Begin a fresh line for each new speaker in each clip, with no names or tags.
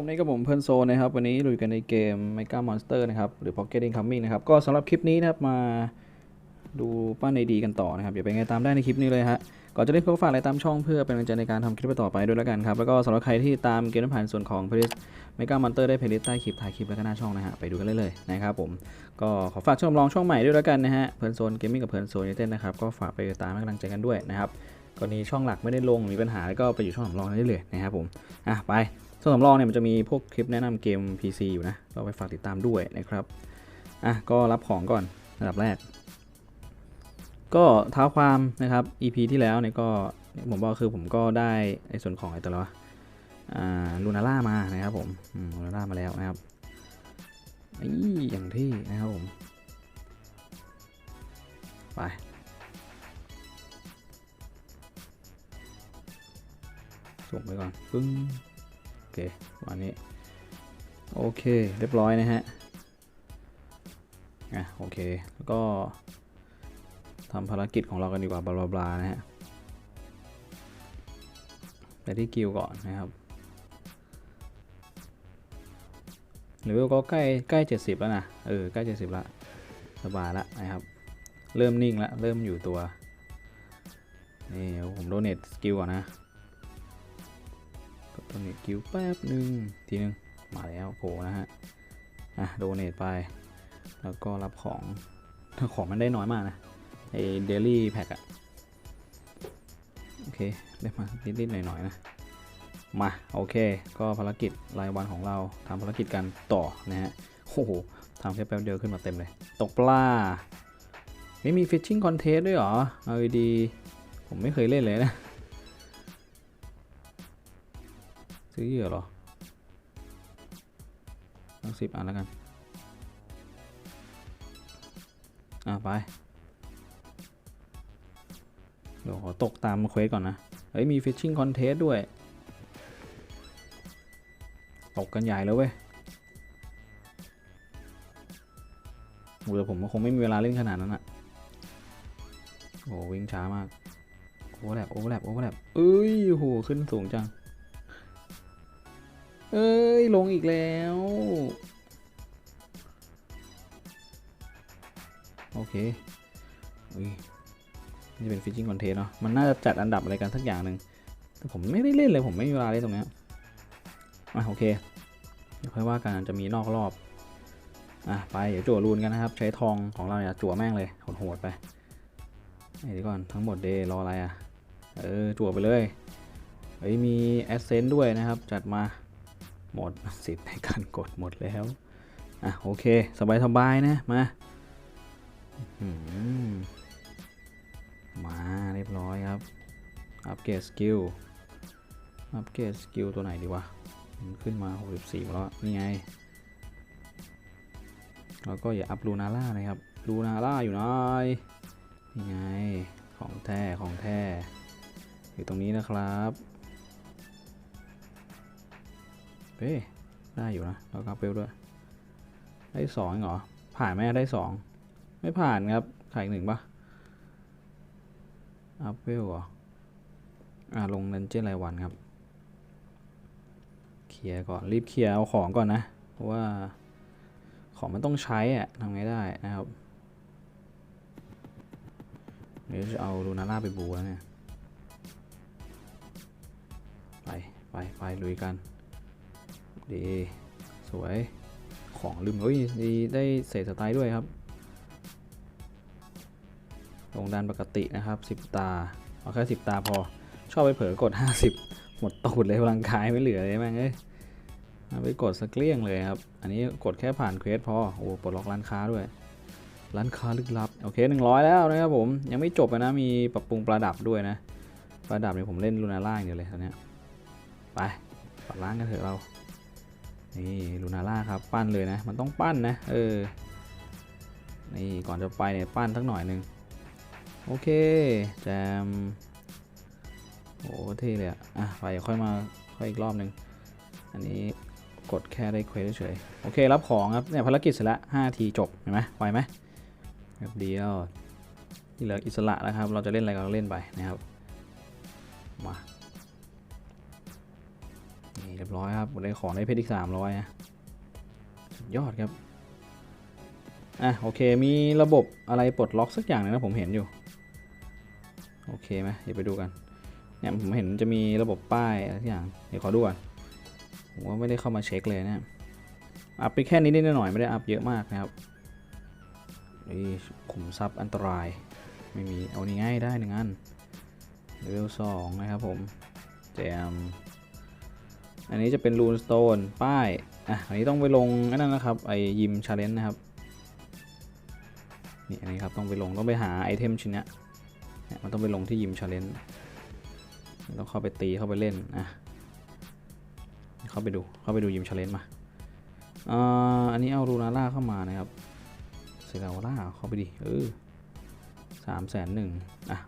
ครับผมนี่กับผมเพื่อนโซนนะครับวันนี้ลุยกันในเกม Mega Monster นะครับหรือ Pocket Incoming นะครับก็สำหรับคลิปนี้นะครับมาดูป้าในดีกันต่อนะครับอย่าไปนไงตามได้ในคลิปนี้เลยฮะก่อนจะเล่นก็ฝากอะไรตามช่องเพื่อเป็นกำลังใจในการทำคลิปต่อไปด้วยแล้วกันครับแล้วก็สำหรับใครที่ตามเกมผ่านส่วนของ Playlist Mega Monster ได้ Playlist ใต้คลิปถ่ายคลิปแล้วก็หน้าช่องนะฮะไปดูกันเลยเลยนะครับผมก็ขอฝากช่องลองช่องใหม่ด้วยแล้วกันนะฮะเพื่อนโซนเกมมิ่งกับเพื่อนโซนยูเต้นนะครับก็ฝากไปตามให้กำลังใจกันด้วยนะครับกรณีช่องหลักไม่ได้ลงมีปัญหาก็ไปอยู่ช่องสำรองได้เลยนะครับผมอะไป ช่องสำรองเนี่ยมันจะมีพวกคลิปแนะนำเกม PC อยู่นะก็ไปฝากติดตามด้วยนะครับ อะก็รับของก่อนระดับแรก ก็เท้าความนะครับ EP ที่แล้วเนี่ยก็ผมบอกคือผมก็ได้ในส่วนของไอ้ตัวละอ่าลูนาร่ามานะครับผมลูนาร่ามาแล้วนะครับนี่อย่างที่นะครับผม ไปส่งไปก่อนปึ้ง เควันนี้ โอเค เรียบร้อยนะฮะ อะ โอเค แล้วก็ทำภารกิจของเรากันดีกว่าบลาบลานะฮะ ไปที่กิลก่อนนะครับเลเวลก็ใกล้ใกล้70แล้วนะ เออ ใกล้70ละสบายละนะครับ เริ่มนิ่งล้วเริ่มอยู่ตัว นี่เดี๋ยวผมโดเนทสกิลก่อนนะ โดเนทกิลแป๊บหนึ่งทีนึง มาแล้วโผล่นะฮะ อะโดเนทไป แล้วก็รับของของมันได้น้อยมากนะไอเดลี่แพ็กอะโอเค ได้มานิดๆหน่อยๆนะ มา โอเค ก็ภารกิจรายวันของเราทำภารกิจกันต่อนะฮะโอ้โหทำแค่แป๊บเดียวขึ้นมาเต็มเลย ตกปลา ไม่มีฟิชชิ่งคอนเทสด้วยเหรอ เอาดี ผมไม่เคยเล่นเลยนะ ซื้อเหยื่อเหรอต้งสิบอันแล้วกัน อะ ไป เดี๋ยวขอตกตามเควสก่อนนะ เฮ้ย มีฟิชชิ่งคอนเทสด้วย ตกกันใหญ่แล้วเว้ยโอ้เดี๋ยวผมก็คงไม่มีเวลาเล่นขนาดนั้นอะโอ้วิ่งช้ามาก โอเวอร์แลปโอเวอร์แลปโอเวอร์แลปเอ้ยโหขึ้นสูงจัง เอ้ย ลงอีกแล้ว โอเคอุ้ยนี่เป็นฟิชชิ่งคอนเทนต์เนาะ มันน่าจะจัดอันดับอะไรกันสักอย่างหนึ่งแต่ผมไม่ได้เล่นเลย ผมไม่มีเวลาเล่นตรงเนี้ยอะโอเคเดี๋ยวค่อยว่ากันจะมีนอกรอบ อะไป เดี๋ยวจั่วรูนกันนะครับ ใช้ทองของเราเนี่ยจั่วแม่งเลยโหดๆไปไอ้ดีก่อน ทั้งหมดเดย์รออะไรอะ เออจั่วไปเลย เฮ้ยมีแอสเซนต์ด้วยนะครับ จัดมา หมดสิทธิ์ในการกดหมดแล้ว อะ โอเค สบายสบายๆนะ มา มาเรียบร้อยครับ อัปเกรดสกิล อัปเกรดสกิลตัวไหนดีวะ มันขึ้นมา 64แล้ว นี่ไง แล้วก็อย่าอัพลูนาร่านะครับ ลูนาร่าอยู่ไหนนี่ไง ของแท้ ของแท้ อยู่ตรงนี้นะครับ เฮ้ยได้อยู่นะแล้วก็เปลด้วย ได้สองเหรอ ผ่านไหมได้สองไม่ผ่านครับขาดอีกหนึ่งปะอัพเวลเหรอ อ่าลงดันเจี้ยนรายวันครับ เคลียร์ก่อน รีบเคลียร์เอาของก่อนนะ เพราะว่าของมันต้องใช้อะทำไงได้นะครับ เดี๋ยวจะเอาลูนาร่าไปบูแล้วเนี่ย ไป ไป ไปลุยกัน ดี สวย ของลืมเฮ้ยดีได้เศษสไตล์ด้วยครับ ลงดันปกตินะครับ 10 ตา เอาแค่10 ตาพอ ชอบไปเผลอกด 50 หมดตูดเลยพลังกายไม่เหลือเลยแม่งเอ้ยไปกดสเกลี้ยงเลยครับ อันนี้กดแค่ผ่านเควสพอ โอ้ปลดล็อกร้านค้าด้วย ร้านค้าลึกลับ โอเค 100 แล้วนะครับผม ยังไม่จบนะ มีปรับปรุงประดับด้วยนะ ประดับนี่ผมเล่นลูนาร่าอย่างเดียวเลยตอนนี้ไปปัดล้างกันเถอะเรา นี่ลูนาร่าครับปั้นเลยนะ มันต้องปั้นนะ เออ นี่ก่อนจะไปเนี่ยปั้นสักหน่อยหนึ่งโอเคแจมโอ้เท่เลยอะอะไปค่อยมาค่อยอีกรอบหนึ่งอันนี้กดแค่ได้เควสเฉยโอเครับของครับเนี่ยภารกิจเสร็จแล้ว5ทีจบเห็นไหมไวไหมแบบเดียวที่เหลืออิสระแล้วครับ เราจะเล่นอะไรก็เล่นไปนะครับมา รียบร้อยครับได้ของได้เพชรอีกสามร้อยนะสุดยอดครับ อะโอเคมีระบบอะไรปลดล็อกสักอย่างหนึงนะผมเห็นอยู่ โอเคไหมเดี๋ยวไปดูกัน เนี่ยผมเห็นจะมีระบบป้ายอะไรสักอย่าง เดี๋ยวขอดูก่อน ผมว่าไม่ได้เข้ามาเช็คเลยนะอัพไปแค่นี้นิดหน่อยไม่ได้อัพเยอะมากนะครับนี่ขุมทรัพย์อันตราย ไม่มีเอานี่ง่ายได้หนึ่งอันเลเวลสองนะครับผมแจม อันนี้จะเป็นรูนสโตนป้ายอะอันนี้ต้องไปลงอันนั้นนะครับไอยิมชาเลนจ์นะครับนี่อันนี้ครับต้องไปลงต้องไปหาไอเทมชิ้นนี้เนี่ยมันต้องไปลงที่ยิมชาเลนจ์ต้องเข้าไปตีเข้าไปเล่นอะเข้าไปดูเข้าไปดูยิมชาเลนจ์มาอ่าอันนี้เอารูนาร่าเข้ามานะครับเซราวร่าเข้าไปดิเออสามแสนหนึ่งอะ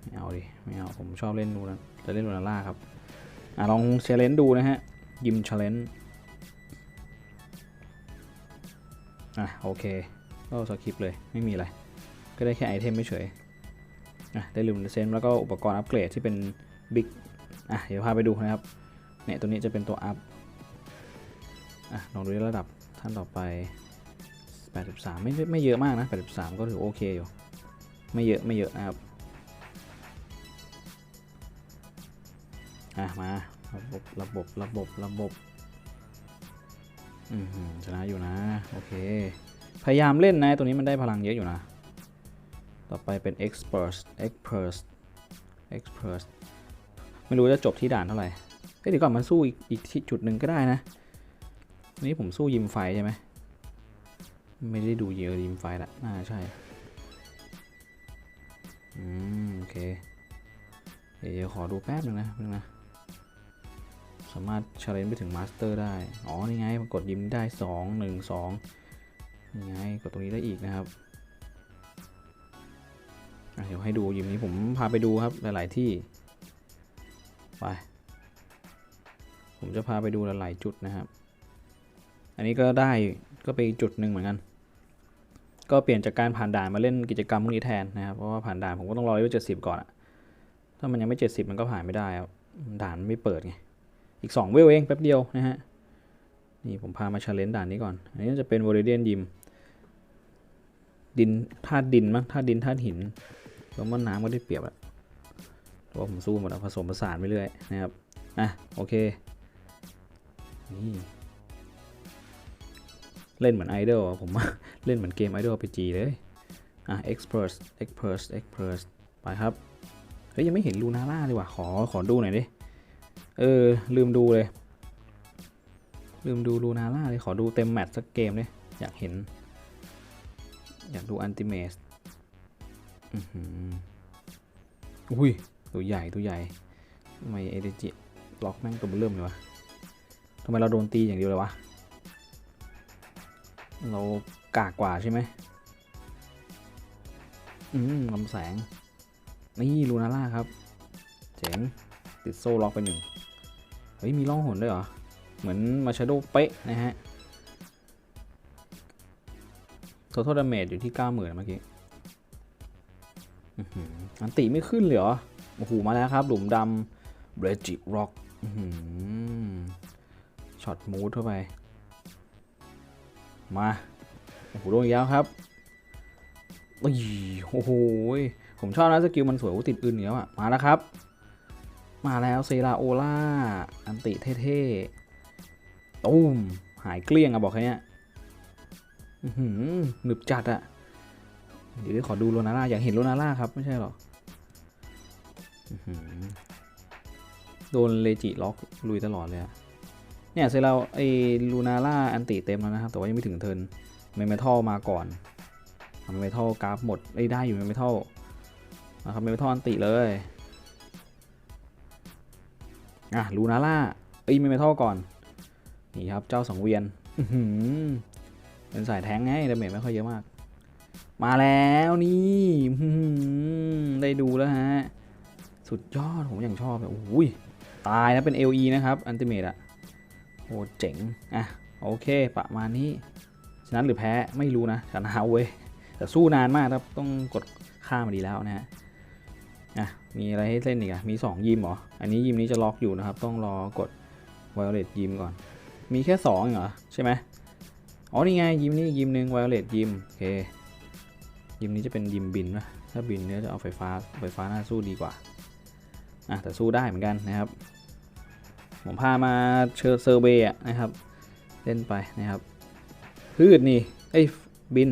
ไม่เอาดิไม่เอาผมชอบเล่นรูนจะเล่นรูนาร่าครับ อะลองเชลเลนดูนะฮะ ยิมเชาเลนอะโอเคก็สคริปเลยไม่มีอะไร ก็ได้แค่ไอเทมไม่เฉยอะได้ลืมเซนแล้วก็อุปกรณ์อัปเกรดที่เป็นบิ๊กอะเดี๋ยวพาไปดูนะครับ เนี่ยตัวนี้จะเป็นตัวอัพอะลองดูระดับท่านต่อไป 83 ไม่ไม่ไม่เยอะมากนะ 83 ก็ถือโอเคอยู่ ไม่เยอะไม่เยอะนะครับ อะมาระบบระบบระบบระบบอืมชนะอยู่นะ โอเค พยายามเล่นนะ ตัวนี้มันได้พลังเยอะอยู่นะ ต่อไปเป็น expert expert expert ไม่รู้จะจบที่ด่านเท่าไหร่เอ้ยเดี๋ยวก่อนมันสู้อีกอีกจุดหนึ่งก็ได้นะนี่ผมสู้ยิมไฟใช่ไหมไม่ได้ดูเยอะยิมไฟละน่าใช่ อืม โอเค เดี๋ยวขอดูแป๊บหนึงนะนึงนะ สามารถชาเลนไปถึงมาสเตอร์ได้ อ๋อ นี่ไงมันกดยิมได้ 2 1 2 นี่ไง กดตรงนี้ได้อีกนะครับเดี๋ยวให้ดูยิมนี้ผมพาไปดูครับหลาย ๆ ที่ ไป ผมจะพาไปดูหลาย ๆ จุดนะครับ อันนี้ก็ได้ก็ไปจุดหนึ่งเหมือนกัน ก็เปลี่ยนจากการผ่านด่านมาเล่นกิจกรรมพวกนี้แทนนะครับ เพราะว่าผ่านด่านผมก็ต้องรอเลเวลเจ็ดสิบก่อนอะถ้ามันยังไม่เจ็ดสิบมันก็ผ่านไม่ได้ครับด่านไม่เปิดไง อีก 2 เวลเองแป๊บเดียวนะฮะ นี่ผมพามาชาเลนจ์ด่านนี้ก่อน อันนี้จะเป็นวอร์เดียนยิม ดินธาตุดินมั้งธาตุดินธาตุหิน แล้วมันน้ำก็ได้เปรียบอะเพราะว่าผมสู้หมดอะผสมผสานไปเรื่อยนะครับ อะ โอเค นี่ เล่นเหมือนไอดอลผมเล่นเหมือนเกมไอดอลไปจีเลย อะ expert expert expert ไปครับ เฮ้ย ยังไม่เห็นลูนาร่าเลยว่ะ ขอ ขอดูหน่อยดิ เออ ลืมดูเลย ลืมดูลูนาร่าเลย ขอดูเต็มแมตช์สักเกมเลยอยากเห็น อยากดูอันติเมสอุ้ย ตัวใหญ่ ตัวใหญ่ทำไมเอเดจิล็อกแม่งตัวเบอร์เริ่มเลยวะทำไมเราโดนตีอย่างเดียวเลยวะ เรากากกว่าใช่ไหมอืมลำแสง นี่ลูนาร่าครับ เจ๋ง ติดโซ่ล็อกไปหนึ่ง เฮ้ย มีล่องหนด้วยเหรอ เหมือนมาชาโดเป๊ะนะฮะ total damage อยู่ที่ 90,000 เมื่อกี้อันติไม่ขึ้นเลยเหรอ โอ้โห มาแล้วครับ หลุมดำเบรจิร็อกช็อตมูดเข้าไป มา โอ้โหโดนอีกแล้วครับโอ้โห ผมชอบนะสกิลมันสวยติดอื่นเหนียวอะ มาแล้วครับ มาแล้วเซราโอล่า อันติเท่ๆตุ้ม หายเกลี้ยงอะบอกแค่เนี้ยหือหนึบจัดอะเดี๋ยวขอดูโรนาร่าอยากเห็นโรนาร่าครับ ไม่ใช่หรอโดนเลจิล็อกลุยตลอดเลยอะเนี่ยเซราไอลูนาร่าอันติเต็มแล้วนะครับ แต่ว่ายังไม่ถึงเทินเมเมทัลมาก่อนทำเมทัลกราฟหมดไอ้ได้อยู่เมเมทัลนะครับเมเมทัลอันติเลย อะลูนาร่าเอ้ยเมเมทัลก่อน นี่ครับเจ้าสังเวียนเป็นสายแทงไงดาเมจไม่ค่อยเยอะมาก มาแล้วนี่ได้ดูแล้วฮะ สุดยอดผมอย่างชอบเลยโอ้ยตายนะเป็น LE นะครับ อันติเมตอะโอ้เจ๋ง อะ โอเค ประมาณนี้ ชนะหรือแพ้ไม่รู้นะ ชนะเว้ย แต่สู้นานมากครับ ต้องกดค่ามาดีแล้วนะฮะ มีอะไรให้เล่นอีกอะมี 2 ยิมเหรอ อันนี้ยิมนี้จะล็อกอยู่นะครับ ต้องรอกด Violet ยิมก่อน มีแค่สองเหรอ ใช่ไหมอ๋อ นี่ไง ยิมนี่ยิมหนึ่ง Violet ยิม โอเค ยิมนี้จะเป็นยิมบินนะถ้าบินเนี่ยจะเอาไฟฟ้า ไฟฟ้าน่าสู้ดีกว่า อะ แต่สู้ได้เหมือนกันนะครับ ผมพามาเชิญเซอร์เวย์นะครับ เล่นไปนะครับ พืชนี่ เอ้ย บิน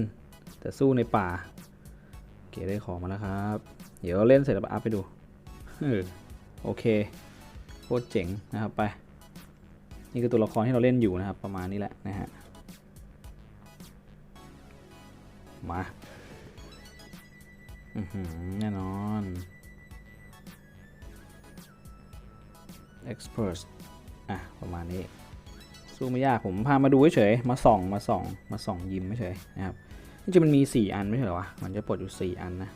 แต่สู้ในป่าโอเคได้ของมาแล้วครับ เดี๋ยวเล่นเสร็จแล้วอัพไปดูอโอเคโคตรเจ๋งนะครับไป นี่คือตัวละครที่เราเล่นอยู่นะครับ ประมาณนี้แหละนะฮะมาอือหือแน่นอน expert อะ ประมาณนี้ สู้ไม่ยาก ผมพามาดูเฉย มาส่อง มาส่อง มาส่อง ยิมเฉยนะครับ จริงๆมันมี 4 อันไม่ใช่หรอวะ มันจะปลดอยู่ 4 อันนะ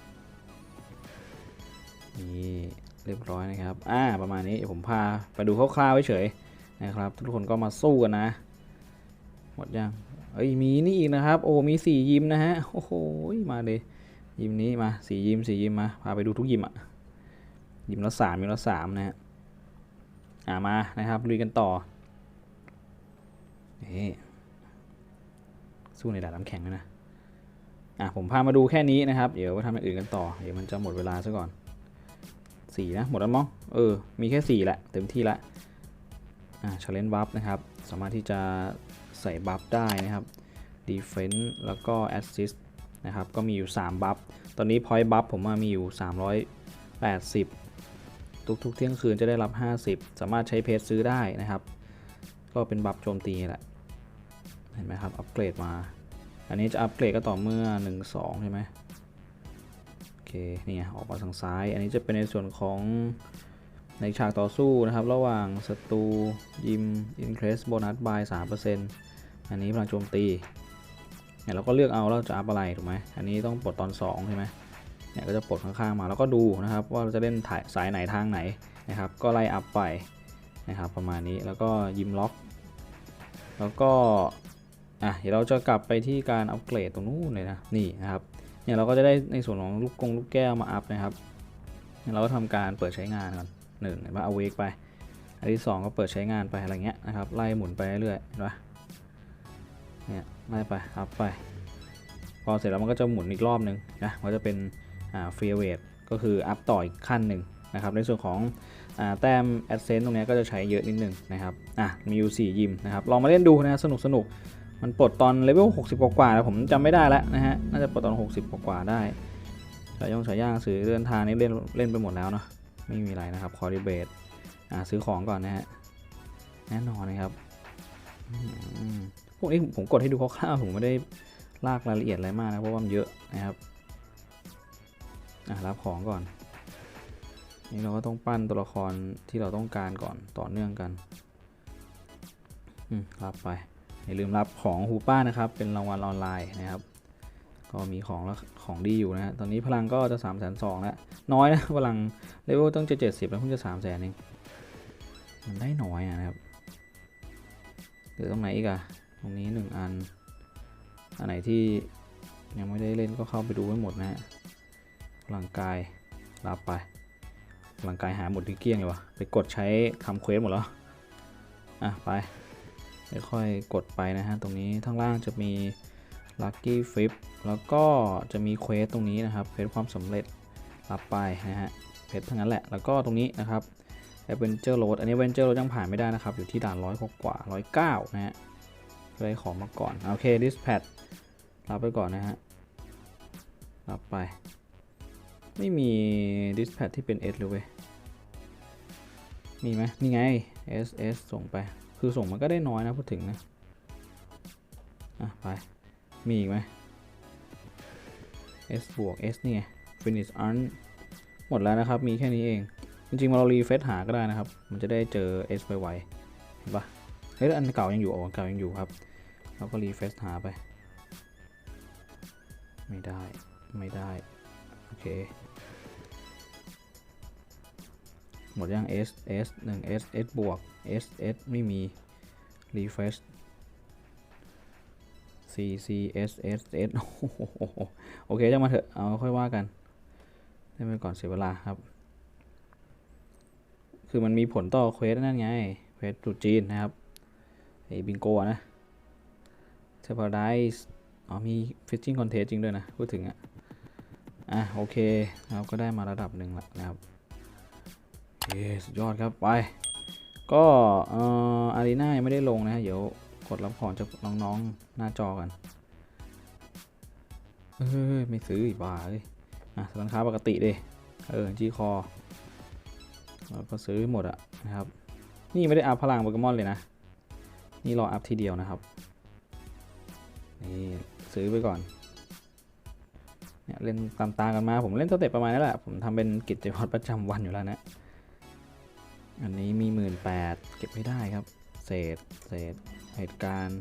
นี่เรียบร้อยนะครับอ่าประมาณนี้เดี๋ยวผมพาไปดูคร่าวๆเฉยๆนะครับ ทุกคนก็มาสู้กันนะ หมดยังเอ้ยมีนี่อีกนะครับ โอ้มี4ยิมนะฮะโอ้โหมาเลยยิมนี้มาสี่ยิมสี่ยิมมาพาไปดูทุกยิมอะยิมละสามยิมละสามนะฮะอ่ามานะครับลุยกันต่อนี่สู้ในด่านน้ำแข็งด้วยนะอะผมพามาดูแค่นี้นะครับ เดี๋ยวไปทำอย่างอื่นกันต่อ เดี๋ยวมันจะหมดเวลาซะก่อน สี่นะ หมดแล้วมั้งเออ มีแค่สี่แหละ เต็มที่ละอ่าชาเลนจ์บัฟนะครับ สามารถที่จะใส่บัฟได้นะครับ defense แล้วก็ assist นะครับ ก็มีอยู่ 3 บัฟ ตอนนี้ point buff ผมว่ามีอยู่ 380 ทุกๆ เที่ยงคืนจะได้รับ 50 สามารถใช้เพจซื้อได้นะครับ ก็เป็นบัฟโจมตีแหละ เห็นไหมครับ อัปเกรดมา อันนี้จะอัปเกรดก็ต่อเมื่อ 1 2 ใช่ไหม นี่ออกมาทางซ้าย อันนี้จะเป็นในส่วนของในฉากต่อสู้นะครับ ระหว่างศัตรูยิม increase bonus by 3%อันนี้พลังโจมตีเนี่ยเราก็เลือกเอาเราจะอัพอะไรถูกไหมอันนี้ต้องปลดตอน2ใช่ไหมเนี่ยก็จะปลดข้างๆมาแล้วก็ดูนะครับ ว่าเราจะเล่นถ่ายสายไหนทางไหนนะครับ ก็ไล่อัพไปนะครับ ประมาณนี้แล้วก็ยิมล็อก แล้วก็อะเดี๋ยวเราจะกลับไปที่การอัปเกรดตรงนู้นเลยนะนี่นะครับ เนี่ยเราก็จะได้ในส่วนของลูกกงลูกแก้วมาอัพนะครับเราก็ทำการเปิดใช้งานก่อนหนึ่งเห็นไหมเอาเวกไป อันที่ 2 ก็เปิดใช้งานไปอะไรเงี้ยนะครับไล่หมุนไปเรื่อยๆเห็นปะเนี่ยไล่ไปอัพไป พอเสร็จแล้วมันก็จะหมุนอีกรอบนึงนะมันจะเป็นอ่าฟรีเวทก็คืออัพต่ออีกขั้นหนึ่งนะครับในส่วนของแต้มแอดเซนต์ตรงนี้ก็จะใช้เยอะนิดนึงนะครับอะมีอยู่4ยิมนะครับลองมาเล่นดูนะสนุกสนุก มันปลดตอนเลเวล60 กว่าๆแล้วผมจำไม่ได้แล้วนะฮะ น่าจะปลดตอน 60 กว่าๆได้สายยงสายย่างสื่อเดินทางนี่เล่นเล่นไปหมดแล้วเนาะ ไม่มีอะไรนะครับ คอร์ดิเบตอ่าซื้อของก่อนนะฮะ แน่นอนนะครับ พวกนี้ผมกดให้ดูคร่าวๆผมไม่ได้ลากรายละเอียดอะไรมากนะเพราะว่ามันเยอะนะครับอะรับของก่อน นี่เราก็ต้องปั้นตัวละครที่เราต้องการก่อนต่อเนื่องกัน อืมรับไป อย่าลืมรับของฮูป้านะครับ เป็นรางวัลออนไลน์นะครับ ก็มีของแล้วของดีอยู่นะฮะตอนนี้พลังก็จะ3ามแสนสองแล้ว น้อยนะพลังเลเวลต้องจะ70 แล้วเพิ่งจะ3ามแสนเองมันได้น้อยอะนะครับหลือตรงไหนอีกอะตรงนี้ 1 อัน อันไหนที่ยังไม่ได้เล่นก็เข้าไปดูให้หมดนะฮะพลังกายรับไปพลังกายหาหมดที่เกี้ยงเลยวะไปกดใช้ทำเควสหมดแล้ว อะ ไป ค่อยๆกดไปนะฮะตรงนี้ข้างล่างจะมี Lucky Flip แล้วก็จะมีเควสตรงนี้นะครับเพชรความสำเร็จรับไปนะฮะเพชรทั้งนั้นแหละแล้วก็ตรงนี้นะครับ Adventure Road อันนี้ Adventure Road ยังผ่านไม่ได้นะครับ อยู่ที่ด่านร้อยกว่าร้อยเก้านะฮะได้ขอมาก่อน โอเค Dispatch รับไปก่อนนะฮะรับไป ไม่มี dispatch ที่เป็น S เลยเว้ยมีไหมนี่ไง S S ส่งไป คือส่งมันก็ได้น้อยนะพูดถึงนะ อะ ไป มีอีกไหม S บวก S นี่ไง finish un หมดแล้วนะครับ มีแค่นี้เอง จริงๆมาเรารีเฟซหาก็ได้นะครับ มันจะได้เจอ S ไวๆเห็นปะเฮ้ยอันเก่ายังอยู่อ๋ออันเก่ายังอยู่ครับ เราก็รีเฟซหาไป ไม่ได้ ไม่ได้ โอเค หมดยัง S S 1 S S บวก S S ไม่มี refresh C C S S S โอ้โหโอเคจังมาเถอะ เอาค่อยว่ากัน ได้ไปก่อนเสียเวลาครับ คือมันมีผลต่อเควสนั่นไง เควสตรุษจีนนะครับ ไอ้บิงโกอะนะเทปไดส์อ๋อ มีฟิชชิ่งคอนเทสจริงด้วยนะ พูดถึงอะ อะ โอเคเราก็ได้มาระดับหนึ่งล้วนะครับ เย้สุดยอดครับไป ก็เอ่ออารีนายังไม่ได้ลงนะเดี๋ยวกดรับของจากน้องๆ หน้าจอกันเฮ้ยไม่ซื้ออีกบ้าเอ้ยอะร้นค้าปกติดิเออจีคอเราก็ซื้อหมดอะนะครับ นี่ไม่ได้อัพพลังโปเกมอนเลยนะ นี่รออัพทีเดียวนะครับ นี่ซื้อไปก่อนเนี่ยเล่นตามตากันมา ผมเล่นสเต็ปประมาณนี้แหละ ผมทำเป็นกิจวัตรประจำวันอยู่แล้วนะ อันนี้มีหมื่นแปดเก็บไม่ได้ครับ เศษ เศษ เหตุการณ์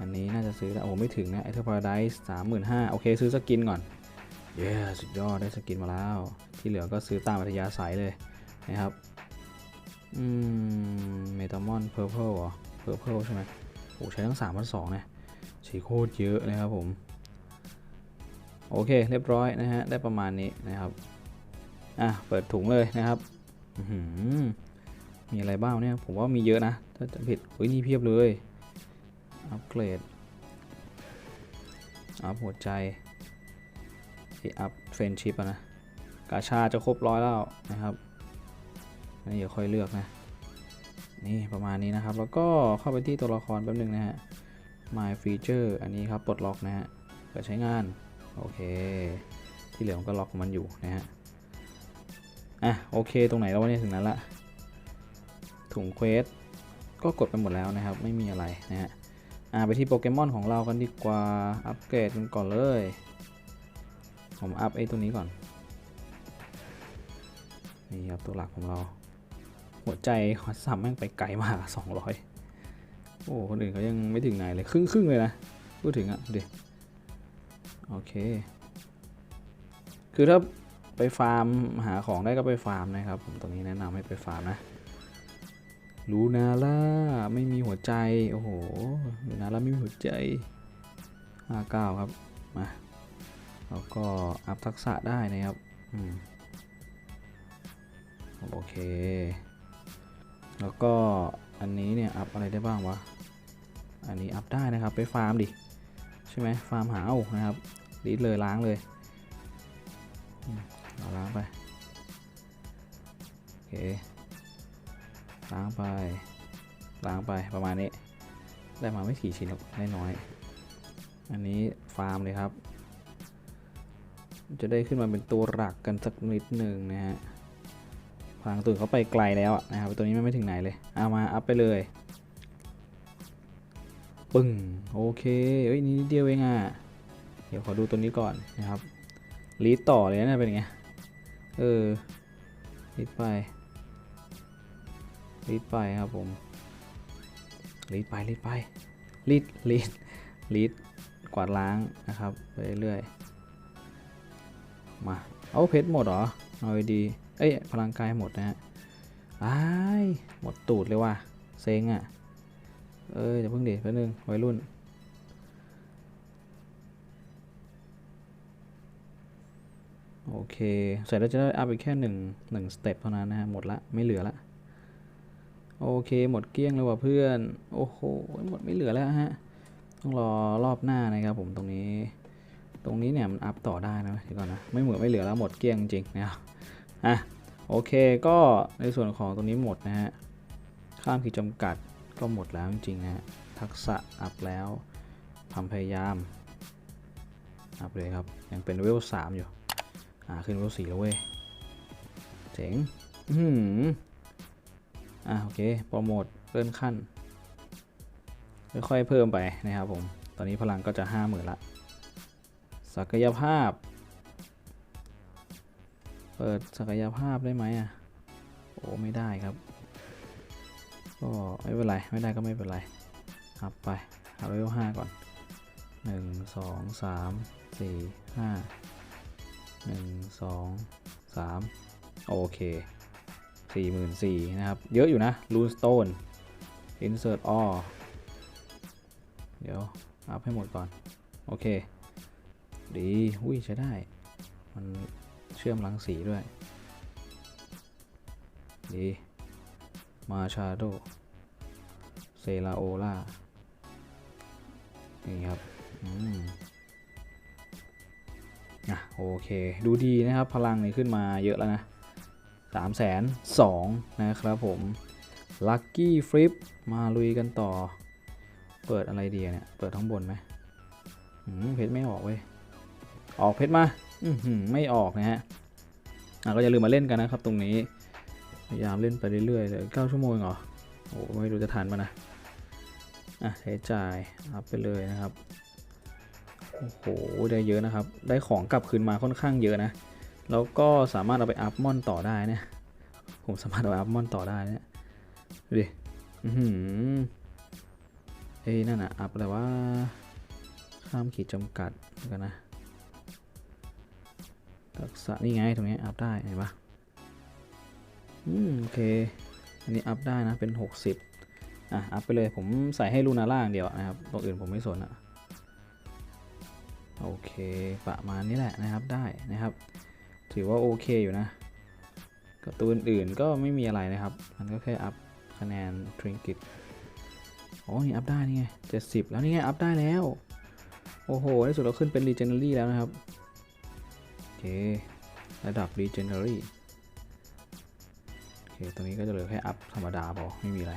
อันนี้น่าจะซื้อได้โอ้ไม่ถึงนะ e t h e r Paradise สามหมื่นห้าโอเค ซื้อสกินก่อน เย้สุดยอด ได้สกินมาแล้ว ที่เหลือก็ซื้อตามอัธยาศัยเลยนะครับ อืม เมตามอนเพอร์เพลเหรอเพอร์เพลใช่ไหมโอ้ใช้ทั้งสามพันสองเนี่ยใช้โคตรเยอะเลยครับผม โอเค เรียบร้อยนะฮะ ได้ประมาณนี้นะครับ อะ เปิดถุงเลยนะครับ มีอะไรบ้างเนี่ย ผมว่ามีเยอะนะ ถ้าจะผิดอุ้ยนี่เพียบเลย อัปเกรด อัพหัวใจที่อัพเฟรนชิพนะ กาชาจะครบร้อยแล้วนะครับ อันนี้เดี๋ยวค่อยเลือกนะ นี่ประมาณนี้นะครับ แล้วก็เข้าไปที่ตัวละครแป๊บนึงนะฮะ My Feature อันนี้ครับปลดล็อกนะฮะเปิดใช้งาน โอเค ที่เหลือมันก็ล็อกมันอยู่นะฮะ อะโอเคตรงไหนแล้ววะเนี่ยถึงนั้นละถุงเควสก็กดไปหมดแล้วนะครับ ไม่มีอะไรนะฮะอ่าไปที่โปเกมอนของเรากันดีกว่าอัปเกรดกันก่อนเลย ผมอัพไอ้ตัวนี้ก่อน นี่ครับตัวหลักของเรา หัวใจฮอตซัมแม่งไปไกลมากสองร้อยโอ้คนอื่นเขายังไม่ถึงไหนเลย ครึ่งครึ่งเลยนะ พูดถึงอะดูดิโอเค คือถ้า ไปฟาร์มหาของได้ก็ไปฟาร์มนะครับ ผมตรงนี้แนะนำให้ไปฟาร์มนะลูนาล่าไม่มีหัวใจ โอ้โหลูนาล่าไม่มีหัวใจ59ครับมาแล้วก็อัพทักษะได้นะครับอืมโอเค แล้วก็อันนี้เนี่ยอัพอะไรได้บ้างวะ อันนี้อัพได้นะครับไปฟาร์มดิ ใช่ไหมฟาร์มหาเอานะครับรีดเลยล้างเลย เอาล้างไป โอเค ล้างไป ล้างไปประมาณนี้ ได้มาไม่กี่ชิ้นหรอกได้น้อย อันนี้ฟาร์มเลยครับ จะได้ขึ้นมาเป็นตัวหลักกันสักนิดหนึ่งนะฮะพลังตื่นเขาไปไกลแล้วอะนะครับตัวนี้มันไม่ถึงไหนเลย เอามาอัพไปเลยปึ้งโอเคเอ้ยนี่นิดเดียวเองอะเดี๋ยวขอดูตัวนี้ก่อนนะครับลีดต่อเลยนะเป็นไง เออลีดไปลีดไปครับผมลีดไปลีดไปลีดลีดลีดกวาดล้างนะครับไปเรื่อยมาเอาเพชรหมดเหรอเอาดีเอ้ยพลังกายหมดนะฮะอ้หมดตูดเลยว่ะเซ็งอะเอ้ยเดี๋ยวเพิ่งดีแป๊บนึงวัยรุ่น โอเค เสร็จแล้วจะได้อัพอีกแค่หนึ่งหนึ่งสเต็ปเท่านั้นนะฮะ หมดละ ไม่เหลือละ โอเค หมดเกลี้ยงเลยว่ะเพื่อน โอ้โห หมดไม่เหลือแล้วฮะ ต้องรอรอบหน้านะครับผมตรงนี้ ตรงนี้เนี่ยมันอัพต่อได้นะเดี๋ยวก่อนนะ ไม่เหมือนไม่เหลือแล้วหมดเกลี้ยงจริงนะครับอะ โอเค ก็ในส่วนของตรงนี้หมดนะฮะ ข้ามขีดจำกัดก็หมดแล้วจริงๆนะฮะ ทักษะอัพแล้วความพยายามอัพเลยครับ ยังเป็นเวลสามอยู่ อ่าขึ้นเวลสี่แล้วเว้ย เจ๋ง อือหืออ่าโอเคโปรโมทเลื่อนขั้น ค่อยๆเพิ่มไปนะครับผม ตอนนี้พลังก็จะห้าหมื่นละ ศักยภาพ เปิดศักยภาพได้ไหมอะ โอ้ไม่ได้ครับ ก็ไม่เป็นไร ไม่ได้ก็ไม่เป็นไรอัพไปเอาเลเวลห้าก่อนหนึ่งสองสามสี่ห้า หนึ่งสองสามโอเคสี่หมื่นสี่นะครับ เยอะอยู่นะ Rune Stone Insert all เดี๋ยว อัพให้หมดก่อน โอเค ดี อุ้ยใช้ได้ มันเชื่อมรังสีด้วย ดีมาชาโดเซลาโอล่านี่ครับ อืม อะโอเค ดูดีนะครับ พลังนี่ขึ้นมาเยอะแล้วนะสามแสนสองนะครับผมลัคกี้ฟลิปมาลุยกันต่อ เปิดอะไรดีอะเนี่ย เปิดทั้งบนไหมอืมเพชรไม่ออกเว้ย ออกเพชรมาอืไม่ออกนะฮะอะก็อย่าลืมมาเล่นกันนะครับตรงนี้ พยายามเล่นไปเรื่อยๆเลยเก้าชั่วโมงเหรอ โอ้ไม่รู้จะทันปะนะ อะใช้จ่ายอัพไปเลยนะครับ โอ้โห ได้เยอะนะครับ ได้ของกลับคืนมาค่อนข้างเยอะนะ แล้วก็สามารถเอาไปอัพมอนต่อได้นี่ยผมสามารถเอาไปอัพมอนต่อได้นี่ดูดิอือเอ้ยนั่นอะอัพอะไรว่าข้ามขีดจำกัดกันนะทักษะนี่ไงตรงนี้อัพได้เห็นปะอืมโอเค อันนี้อัพได้นะเป็น 60อะอัพไปเลยผมใส่ให้ลูนาล่างเดียวนะครับตรงอื่นผมไม่สนอะ โอเคประมาณนี้แหละนะครับได้นะครับ ถือว่าโอเคอยู่นะกับตัวอื่นๆก็ไม่มีอะไรนะครับ มันก็แค่อัพคะแนนทริงกิตอ๋อนี่อัพได้นี่ไง70แล้วนี่ไงอัพได้แล้ว โอ้โหในสุดเราขึ้นเป็น Legendary แล้วนะครับโอเคระดับ Legendary โอเคตรงนี้ก็จะเหลือแค่อัพธรรมดาพอไม่มีอะไร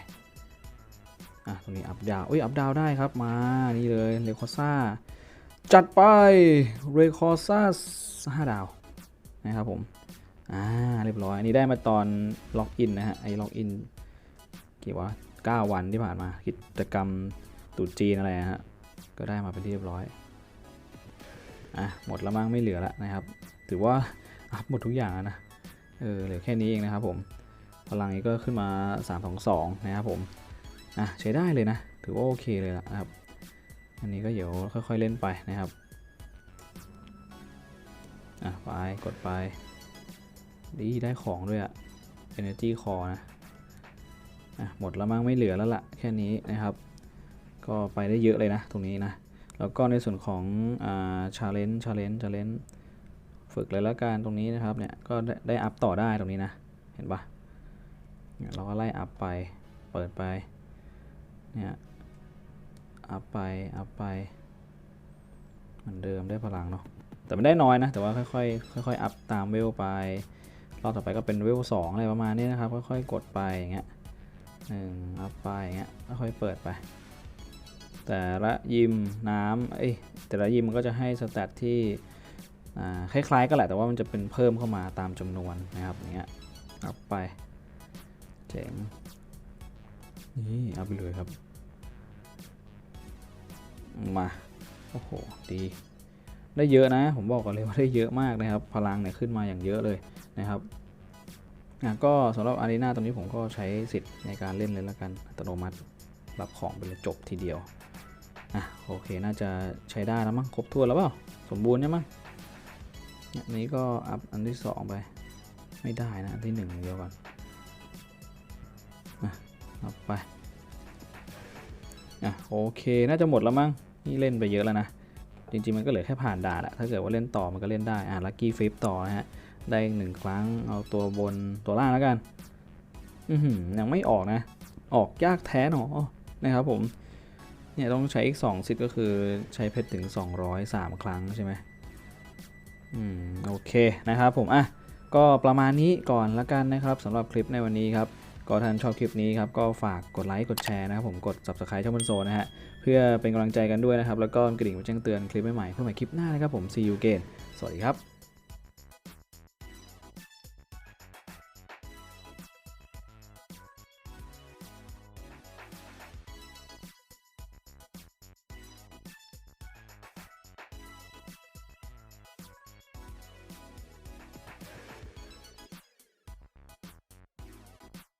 อะตรงนี้อัพดาวอุ้ยอัพดาวได้ครับมานี่เลยเรคอซ่า จัดไปเรคอซ่าห้าดาวนะครับผม อ่า เรียบร้อย อันนี้ได้มาตอนล็อกอินนะฮะ ไอ้ล็อกอินกี่วะ9วันที่ผ่านมา กิจกรรมตุจีนอะไรฮะ ก็ได้มาเป็นเรียบร้อย อะ หมดแล้วมั้งไม่เหลือแล้วนะครับ ถือว่าอัพหมดทุกอย่างนะ เออ เหลือแค่นี้เองนะครับผม พลังนี้ก็ขึ้นมา 322 นะครับผม อะ ใช้ได้เลยนะ ถือว่าโอเคเลยละนะครับ อันนี้ก็เดี๋ยวค่อย ๆ เล่นไปนะครับ อะ ไป กดไป ดีได้ของด้วยอะ Energy Core นะ อะ หมดแล้วมั้งไม่เหลือแล้วละแค่นี้นะครับ ก็ไปได้เยอะเลยนะ ตรงนี้นะ แล้วก็ในส่วนของอ่า challenge challenge challenge ฝึกเลยล้วกันตรงนี้นะครับเนี่ย ก็ได้อัพต่อได้ตรงนี้นะ เห็นปะเราก็ไล่อัพไป เปิดไป เนี่ย อัพไป อัพไป เหมือนเดิมได้พลังเนาะ แต่ไม่ได้น้อยนะ แต่ว่าค่อยๆ ค่อยๆ อัพตามเวลไป รอบต่อไปก็เป็นเวลสองอะไรประมาณนี้นะครับ ค่อยๆ กดไปอย่างเงี้ยหนึ่งอัพไปอย่างเงี้ย ค่อยๆ เปิดไป แต่ละยิมน้ำเอ้ย แต่ละยิมมันก็จะให้สแตทที่คล้ายๆกันแหละ แต่ว่ามันจะเป็นเพิ่มเข้ามาตามจำนวนนะครับอย่างเงี้ย อัพไป เจ๋ง นี่เอาไปเลยครับ มาโอ้โหดีได้เยอะนะ ผมบอกก่อนเลยว่าได้เยอะมากนะครับ พลังเนี่ยขึ้นมาอย่างเยอะเลยนะครับอะก็สำหรับอารีนาตรงนี้ผมก็ใช้สิทธิ์ในการเล่นเลยแล้วกันอัตโนมัติรับของไปเลยจบทีเดียวอะโอเคน่าจะใช้ได้แล้วมั้งครบถ้วนแล้วเปล่าสมบูรณ์ใช่มั้งเนี่ยอันนี้ก็อัพอันที่สองไป ไม่ได้นะ อันที่หนึ่งอย่างเดียวก่อนอะเอาไปอะโอเคน่าจะหมดแล้วมั้ง นี่เล่นไปเยอะแล้วนะ จริงๆมันก็เหลือแค่ผ่านด่านแหละถ้าเกิดว่าเล่นต่อมันก็เล่นได้ อะลัคกี้ฟิปต่อนะฮะ ได้อีกหนึ่งครั้ง เอาตัวบนตัวล่างแล้วกัน อือหือยังไม่ออกนะ ออกยากแท้หนอนะครับผม เนี่ยต้องใช้อีก2สิทธิ์ก็คือใช้เพชรถึง 203 ครั้งใช่ไหมอืมโอเคนะครับผมอะก็ประมาณนี้ก่อนละกันนะครับสำหรับคลิปในวันนี้ครับก็ท่านชอบคลิปนี้ครับก็ฝากกดไลค์กดแชร์นะครับผมกด subscribe ช่องบนโซนนะฮะ เพื่อเป็นกำลังใจกันด้วยนะครับ แล้วก็กระดิ่งแจ้งเตือนคลิปใหม่ๆเพื่อใหม่คลิปหน้านะครับผม see you again สวัสดีครับ